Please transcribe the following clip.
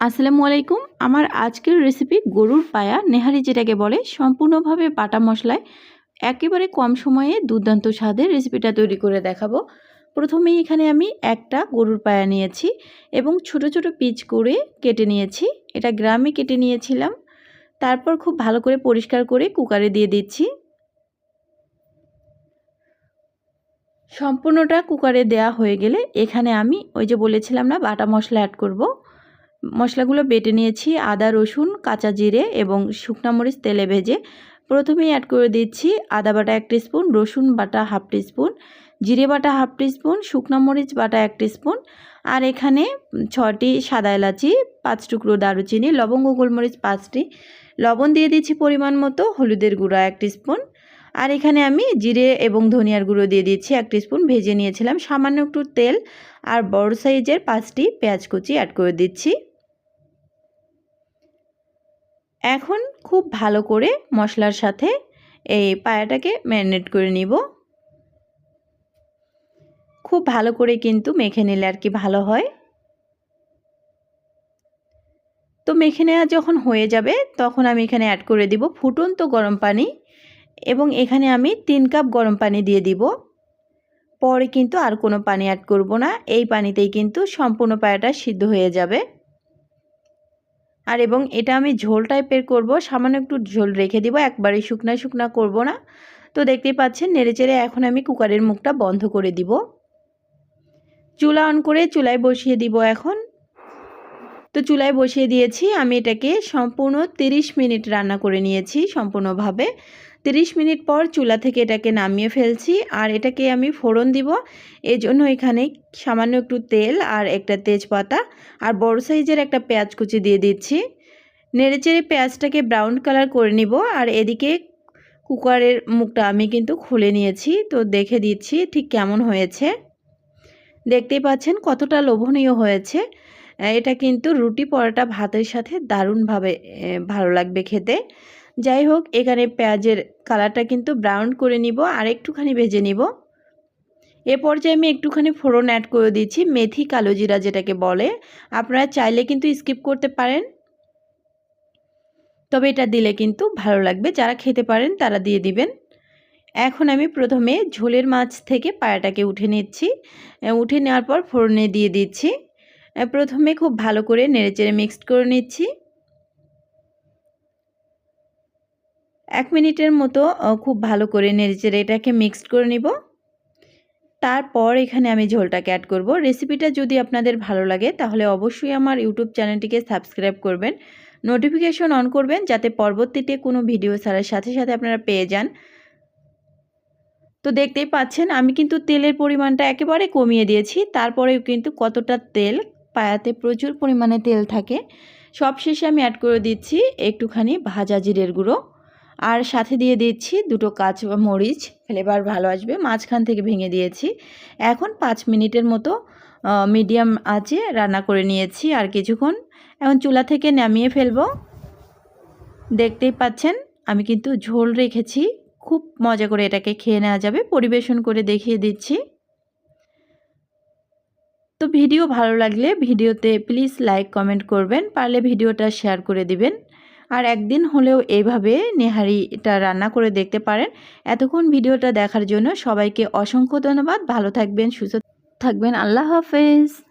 আসসালামু আলাইকুম। আমার আজকের রেসিপি গরুর পায়া নেহারি যেটাকে বলে, সম্পূর্ণভাবে বাটা মশলায় একেবারে কম সময়ে দুর্দান্ত স্বাদের রেসিপিটা তৈরি করে দেখাবো। প্রথমেই এখানে আমি একটা গরুর পায়া নিয়েছি এবং ছোট ছোট পিচ করে কেটে নিয়েছি। এটা গ্রামে কেটে নিয়েছিলাম। তারপর খুব ভালো করে পরিষ্কার করে কুকারে দিয়ে দিচ্ছি। সম্পূর্ণটা কুকারে দেয়া হয়ে গেলে এখানে আমি ওই যে বলেছিলাম না, বাটা মশলা অ্যাড করব। মশলাগুলো বেটে নিয়েছি আদা, রসুন, কাঁচা জিরে এবং শুকনা মরিচ তেলে ভেজে। প্রথমেই অ্যাড করে দিচ্ছি আদা বাটা এক স্পুন রসুন বাটা হাফ স্পুন জিরে বাটা হাফ স্পুন শুকনো মরিচ বাটা এক স্পুন আর এখানে ছটি সাদা এলাচি, পাঁচ টুকরো দারুচিনি, লবঙ্গ, গোলমরিচ পাঁচটি, লবণ দিয়ে দিচ্ছি পরিমাণ মতো, হলুদের গুঁড়া এক স্পুন আর এখানে আমি জিরে এবং ধনিয়ার গুঁড়ো দিয়ে দিচ্ছি এক স্পুন ভেজে নিয়েছিলাম সামান্য একটু তেল আর বড় সাইজের পাঁচটি পেঁয়াজ কুচি অ্যাড করে দিচ্ছি। এখন খুব ভালো করে মশলার সাথে এই পায়াটাকে ম্যারিনেট করে নিব। খুব ভালো করে কিন্তু মেখে নিলে আর কি ভালো হয়। তো মেখে নেওয়া যখন হয়ে যাবে তখন আমি এখানে অ্যাড করে দিব ফুটন্ত গরম পানি এবং এখানে আমি তিন কাপ গরম পানি দিয়ে দিব। পরে কিন্তু আর কোনো পানি অ্যাড করব না, এই পানিতেই কিন্তু সম্পূর্ণ পায়াটা সিদ্ধ হয়ে যাবে। আর এবং এটা আমি ঝোল টাইপের করব, সামান্য একটু ঝোল রেখে দিব একবারে শুকনা শুকনা করব না। তো দেখতেই পাচ্ছেন নেড়েচেড়ে এখন আমি কুকারের মুখটা বন্ধ করে দিব। চুলা অন করে চুলায় বসিয়ে দিব এখন। তো চুলায় বসিয়ে দিয়েছি, আমি এটাকে সম্পূর্ণ 30 মিনিট রান্না করে নিয়েছি সম্পূর্ণভাবে। 30 মিনিট পর চুলা থেকে এটাকে নামিয়ে ফেলছি আর এটাকে আমি ফোড়ন দিব। এজন্য এখানে সামান্য একটু তেল আর একটা তেজপাতা আর বড় সাইজের একটা পেঁয়াজ কুচি দিয়ে দিচ্ছি। নেড়েচেড়ে পেঁয়াজটাকে ব্রাউন কালার করে নিব আর এদিকে কুকারের মুখটা আমি কিন্তু খুলে নিয়েছি। তো দেখে দিচ্ছি ঠিক কেমন হয়েছে। দেখতেই পাচ্ছেন কতটা লোভনীয় হয়েছে। এটা কিন্তু রুটি পরোটা ভাতের সাথে দারুণভাবে ভালো লাগবে খেতে। যাই হোক, এখানে পেঁয়াজের কালারটা কিন্তু ব্রাউন করে নিব আর একটুখানি ভেজে নিব। এ পর্যায়ে আমি একটুখানি ফোড়ন অ্যাড করে দিচ্ছি, মেথি কালো জিরা যেটাকে বলে। আপনারা চাইলে কিন্তু স্কিপ করতে পারেন। তবে এটা দিলে কিন্তু ভালো লাগবে, যারা খেতে পারেন তারা দিয়ে দিবেন। এখন আমি প্রথমে ঝোলের মাছ থেকে পায়াটাকে উঠে নিচ্ছি। উঠে নেওয়ার পর ফোড়নে দিয়ে দিচ্ছি। প্রথমে খুব ভালো করে নেড়েচেড়ে মিক্সড করে নিচ্ছি। এক মিনিটের মতো খুব ভালো করে নেড়েচেড়ে এটাকে মিক্সড করে নিব। তারপর এখানে আমি ঝোলটাকে অ্যাড করব। রেসিপিটা যদি আপনাদের ভালো লাগে, তাহলে অবশ্যই আমার ইউটিউব চ্যানেলটিকে সাবস্ক্রাইব করবেন। নোটিফিকেশন অন করবেন, যাতে পরবর্তীতে কোনো ভিডিও ছাড়ার সাথে সাথে আপনারা পেয়ে যান। তো দেখতেই পাচ্ছেন, আমি কিন্তু তেলের পরিমাণটা একেবারে কমিয়ে দিয়েছি। তারপরেও কিন্তু কতটা তেল, পায়াতে প্রচুর পরিমাণে তেল থাকে। সব শেষে আমি অ্যাড করে দিচ্ছি একটুখানি ভাজা জিরের গুঁড়ো। আর সাথে দিয়ে দিচ্ছি দুটো কাঁচা মরিচ ফ্লেভার ভালো আসবে, মাঝখান থেকে ভেঙে দিয়েছি। এখন পাঁচ মিনিটের মতো মিডিয়াম আঁচে রান্না করে নিয়েছি আর কিছুক্ষণ। এখন চুলা থেকে নামিয়ে ফেলব। দেখতেই পাচ্ছেন, আমি কিন্তু ঝোল রেখেছি। খুব মজা করে এটাকে খেয়ে নেওয়া যাবে, পরিবেশন করে দেখিয়ে দিচ্ছি। তো ভিডিও ভালো লাগলে ভিডিওতে প্লিজ লাইক কমেন্ট করবেন, পারলে ভিডিওটা শেয়ার করে দিবেন। আর একদিন হলেও এইভাবে নেহারিটা রান্না করে দেখতে পারেন। এতক্ষণ ভিডিওটা দেখার জন্য সবাইকে অসংখ্য ধন্যবাদ। ভালো থাকবেন, সুস্থ থাকবেন। আল্লাহ হাফেজ।